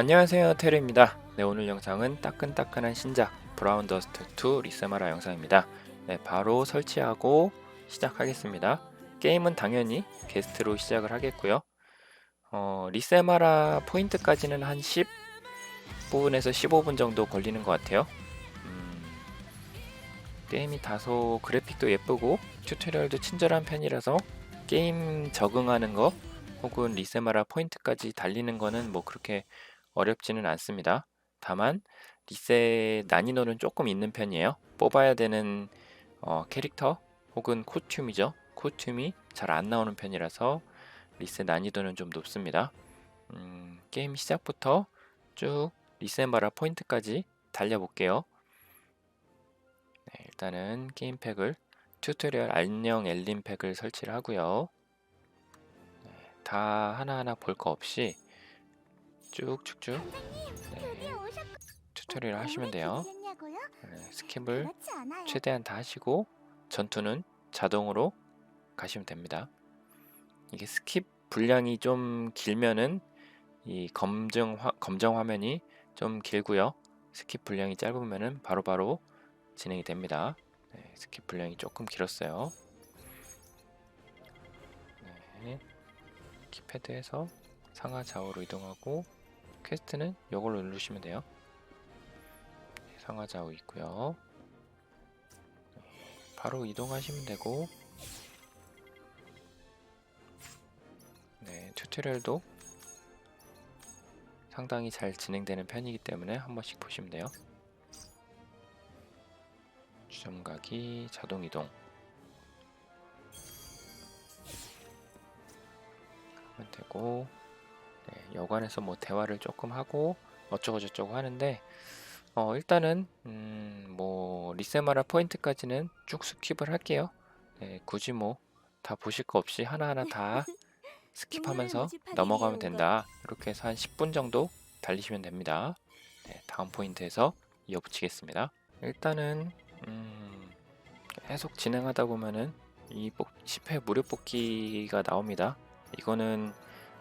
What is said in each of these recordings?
안녕하세요 테르입니다. 네 오늘 영상은 따끈따끈한 신작 브라운 더스트 2 리세마라 영상입니다. 네 바로 설치하고 시작하겠습니다. 게임은 당연히 게스트로 시작을 하겠고요. 어, 리세마라 포인트까지는 한 10분에서 15분 정도 걸리는 것 같아요. 음, 게임이 다소 그래픽도 예쁘고 튜토리얼도 친절한 편이라서 게임 적응하는 거 혹은 리세마라 포인트까지 달리는 거는 뭐 그렇게 어렵지는 않습니다. 다만 리세 난이도는 조금 있는 편이에요. 뽑아야 되는 어, 캐릭터 혹은 코튠이죠. 코튠이 잘 안 나오는 편이라서 리세 난이도는 좀 높습니다. 음, 게임 시작부터 쭉 리세마라 포인트까지 달려볼게요. 네, 일단은 게임팩을 튜토리얼 안녕 엘린 팩을 설치를 하고요. 네, 다 하나하나 볼 거 없이 쭉쭉쭉 네, 튜토리얼 하시면 돼요. 네, 스킵을 최대한 다 하시고 전투는 자동으로 가시면 됩니다. 이게 스킵 분량이 좀 길면은 이 검증 화, 검정 화면이 좀 길고요. 스킵 분량이 짧으면은 바로바로 진행이 됩니다. 네, 스킵 분량이 조금 길었어요. 네, 키패드에서 상하 좌우로 이동하고 퀘스트는 이걸로 누르시면 돼요. 네, 상하 좌우 있고요. 네, 바로 이동하시면 되고 네, 튜토리얼도 상당히 잘 진행되는 편이기 때문에 한 번씩 보시면 돼요. 주점가기, 자동 이동 하면 되고 네, 여관에서 뭐 대화를 조금 하고 어쩌고 저쩌고 하는데 어, 일단은 음, 뭐 리세마라 포인트까지는 쭉 스킵을 할게요. 네, 굳이 뭐 다 보실 거 없이 하나하나 다 스킵하면서 넘어가면 된다. 이렇게 해서 한 10분 정도 달리시면 됩니다. 네, 다음 포인트에서 이어붙이겠습니다. 일단은 음, 계속 진행하다 보면은 이 뽑, 10회 무료 뽑기가 나옵니다. 이거는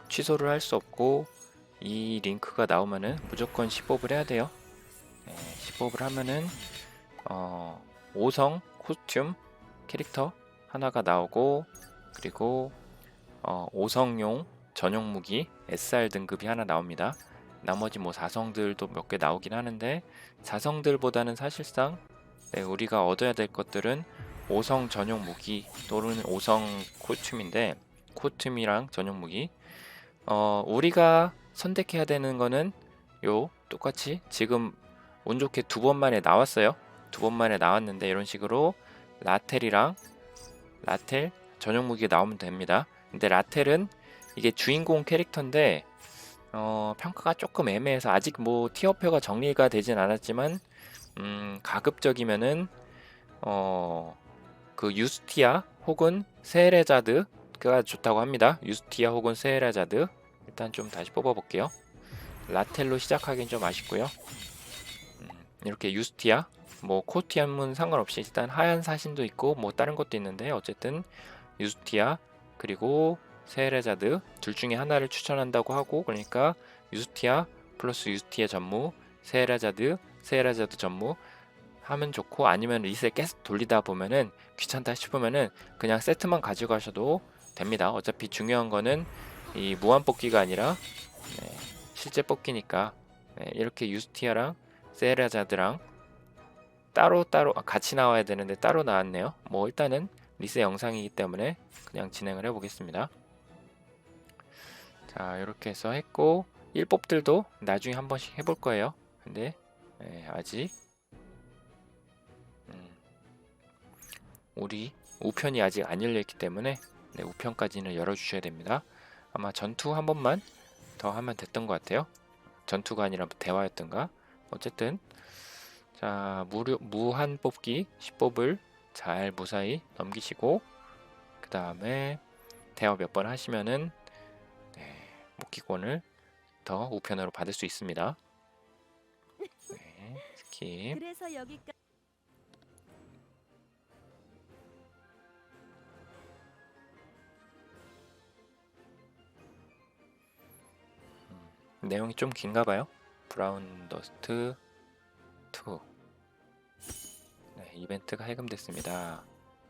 취소를 할 수 없고 이 링크가 나오면은 무조건 10뽑을 해야 돼요. 네, 10뽑을 하면은 어, 5성 코스튬 캐릭터 하나가 나오고 그리고 어, 5성용 전용 무기 SR 등급이 하나 나옵니다. 나머지 뭐 4성들도 몇 개 나오긴 하는데 4성들보다는 사실상 네, 우리가 얻어야 될 것들은 5성 전용 무기 또는 5성 코스튬인데 코스튬이랑 전용 무기 어, 우리가 선택해야 되는 거는 요 똑같이 지금 운 좋게 두 번 만에 나왔어요. 두 번 만에 나왔는데 이런 식으로 라텔이랑 라텔 전용 무기가 나오면 됩니다. 근데 라텔은 이게 주인공 캐릭터인데 어, 평가가 조금 애매해서 아직 뭐 티어표가 정리가 되진 않았지만 음, 가급적이면은 어, 그 유스티아 혹은 세레자드 가 좋다고 합니다. 유스티아 혹은 세레자드 일단 좀 다시 뽑아볼게요. 라텔로 시작하기는 좀 아쉽고요. 음, 이렇게 유스티아 뭐 코티암은 상관없이 일단 하얀 사신도 있고 뭐 다른 것도 있는데 어쨌든 유스티아 그리고 세레자드 둘 중에 하나를 추천한다고 하고 그러니까 유스티아 플러스 유스티아 전무 세레자드 세레자드 전무 하면 좋고 아니면 리셋 계속 돌리다 보면은 귀찮다 싶으면은 그냥 세트만 가져가셔도 됩니다. 어차피 중요한 거는 이 무한 뽑기가 아니라 네, 실제 뽑기니까 네, 이렇게 유스티아랑 세레자드랑 따로 따로 아, 같이 나와야 되는데 따로 나왔네요. 뭐 일단은 리세 영상이기 때문에 그냥 진행을 해보겠습니다. 자 이렇게 해서 했고 1뽑들도 나중에 한 번씩 해볼 거예요. 근데 네, 아직 음, 우리 우편이 아직 안 열려 있기 때문에 네, 우편까지는 열어주셔야 됩니다. 아마 전투 한 번만 더 하면 됐던 것 같아요. 전투가 아니라 대화였던가. 어쨌든 자 무료 무한 뽑기 10뽑을 잘 무사히 넘기시고 그 다음에 대화 몇 번 하시면은 네, 목기권을 더 우편으로 받을 수 있습니다. 네, 스킵. 내용이 좀 긴가 봐요. 브라운 더스트 2. 네, 이벤트가 해금됐습니다.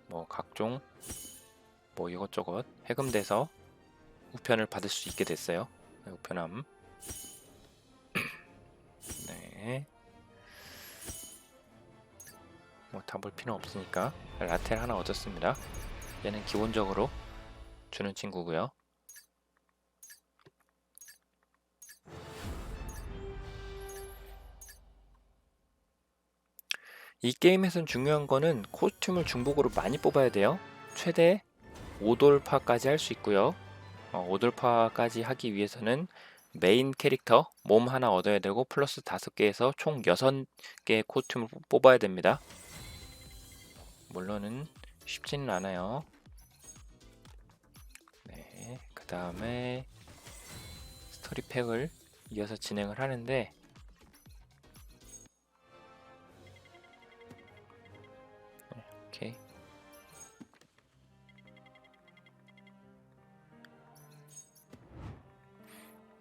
뭐 각종 뭐 이것저것 해금돼서 우편을 받을 수 있게 됐어요. 네, 우편함. 네. 뭐 다 볼 필요 없으니까 라텔 하나 얻었습니다. 얘는 기본적으로 주는 친구고요. 이 게임에선 중요한 거는 코스튬을 중복으로 많이 뽑아야 돼요. 최대 5돌파까지 할 수 있고요. 어, 5돌파까지 하기 위해서는 메인 캐릭터 몸 하나 얻어야 되고 플러스 5개에서 총 6개의 코스튬을 뽑아야 됩니다. 물론은 쉽지는 않아요. 네, 그 다음에 스토리팩을 이어서 진행을 하는데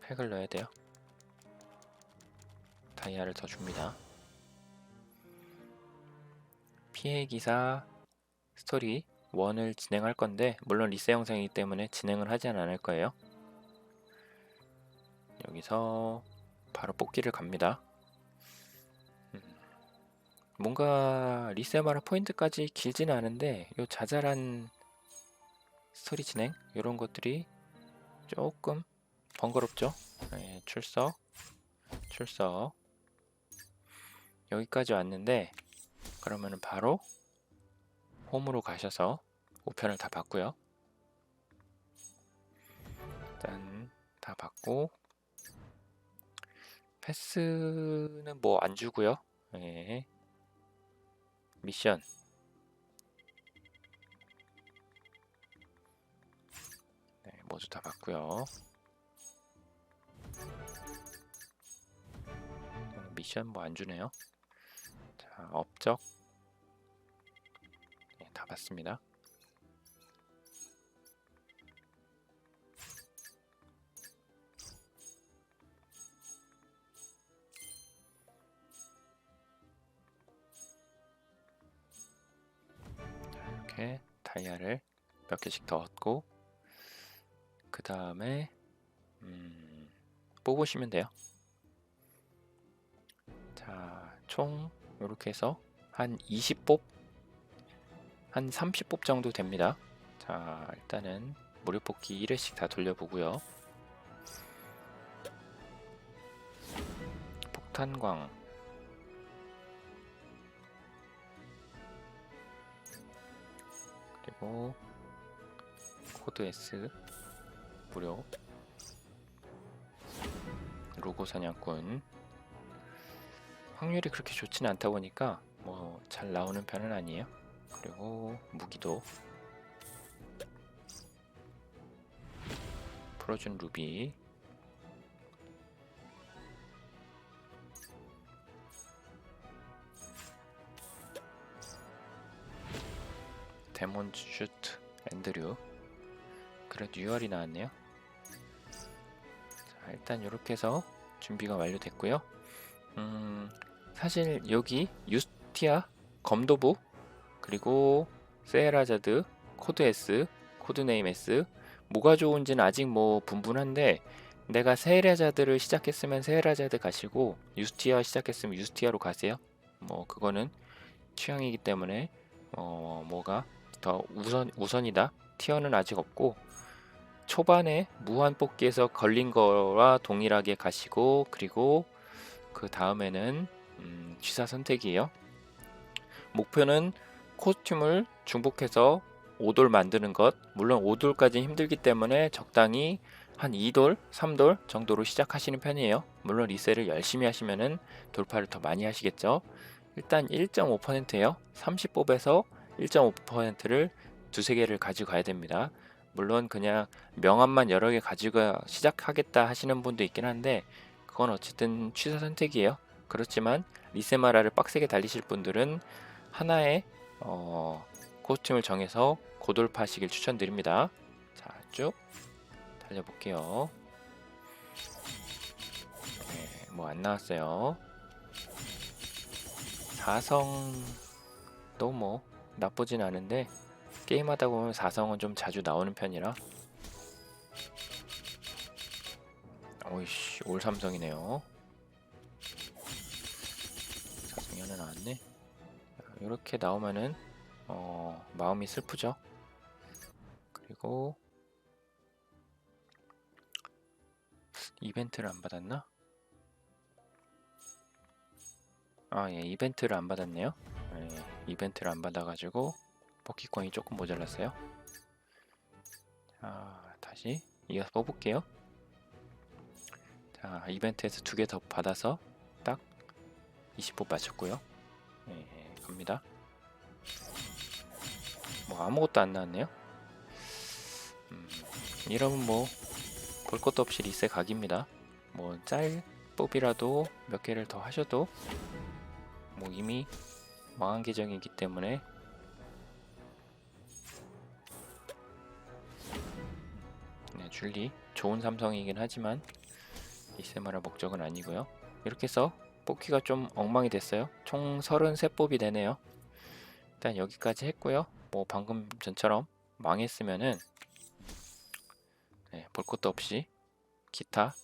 팩을 넣어야 돼요. 다이아를 더 줍니다. 피해 기사 스토리 1을 진행할 건데 물론 리세 영상이기 때문에 진행을 하지는 않을 거예요. 여기서 바로 뽑기를 갑니다. 음, 뭔가 리세마라 포인트까지 길지는 않은데 요 자잘한 스토리 진행 이런 것들이 조금 번거롭죠. 네, 출석, 출석 여기까지 왔는데 그러면은 바로 홈으로 가셔서 우편을 다 받고요. 일단 다 받고 패스는 뭐 안 주고요. 예. 미션 네, 모두 다 받고요. 미션 뭐 안 주네요. 자, 업적 네, 다 받습니다. 자, 이렇게 다이아를 몇 개씩 더 얻고 그 다음에 음, 뽑으시면 돼요. 자, 총 이렇게 해서 한 20뽑, 한 30뽑 정도 됩니다. 자, 일단은 무료 뽑기 1회씩 다 돌려보고요. 폭탄광 그리고 코드 S 무료 로고 사냥꾼 확률이 그렇게 좋지는 않다 보니까 뭐 잘 나오는 편은 아니에요. 그리고 무기도 풀어준 루비 데몬 슈트 앤드류 그래도 6월이 나왔네요. 자, 일단 이렇게 해서 준비가 완료됐고요. 음, 사실 여기 유스티아, 검도부, 그리고 세라자드, 코드 S, 코드네임 S 뭐가 좋은지는 아직 뭐 분분한데 내가 세라자드를 시작했으면 세라자드 가시고 유스티아 시작했으면 유스티아로 가세요. 뭐 그거는 취향이기 때문에 어 뭐가 더 우선 우선이다. 티어는 아직 없고 초반에 무한 뽑기에서 걸린 거와 동일하게 가시고 그리고 그 다음에는 음, 취사 선택이에요. 목표는 코스튬을 중복해서 5돌 만드는 것. 물론 5돌까지 힘들기 때문에 적당히 한 2돌, 3돌 정도로 시작하시는 편이에요. 물론 리셀을 열심히 하시면은 돌파를 더 많이 하시겠죠. 일단 1.5%예요. 30뽑에서 1.5%를 두세 개를 가지고 가야 됩니다. 물론 그냥 명함만 여러 개 가지고 시작하겠다 하시는 분도 있긴 한데 그건 어쨌든 취사 선택이에요. 그렇지만 리세마라를 빡세게 달리실 분들은 하나의 어, 코스튬을 정해서 고돌파하시길 추천드립니다. 자, 쭉 달려볼게요. 뭐안 나왔어요. 사성도 뭐 나쁘진 않은데 게임하다 보면 사성은 좀 자주 나오는 편이라 오이씨 올 삼성이네요. 하나 나왔네. 이렇게 나오면은 어, 마음이 슬프죠. 그리고 이벤트를 안 받았나? 아, 예, 이벤트를 안 받았네요. 예, 이벤트를 안 받아가지고 포키코인이 조금 모자랐어요. 자, 다시 이어서 뽑을게요. 자, 이벤트에서 두 개 더 받아서 딱 20분 맞췄고요. 예, 갑니다. 뭐 아무것도 안 나왔네요. 음, 이러면 뭐 볼 것도 없이 리셋 각입니다. 뭐짤 뽑이라도 몇 개를 더 하셔도 뭐 이미 망한 계정이기 때문에 네, 줄리 좋은 삼성이긴 하지만 리셋마라 목적은 아니고요. 이렇게 해서 뽑기가 좀 엉망이 됐어요. 총 33뽑이 되네요. 일단 여기까지 했고요. 뭐 방금 전처럼 망했으면은 네, 볼 것도 없이 기타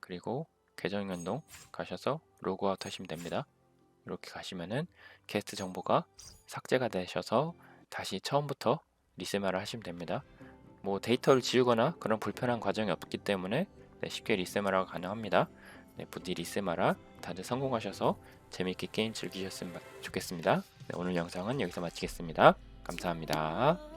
그리고 계정 연동 가셔서 로그아웃 하시면 됩니다. 이렇게 가시면은 게스트 정보가 삭제가 되셔서 다시 처음부터 리셋마를 하시면 됩니다. 뭐 데이터를 지우거나 그런 불편한 과정이 없기 때문에 네, 쉽게 리셋마라가 가능합니다. 네, 부디 리셋마라 다들 성공하셔서 재밌게 게임 즐기셨으면 좋겠습니다. 네, 오늘 영상은 여기서 마치겠습니다. 감사합니다.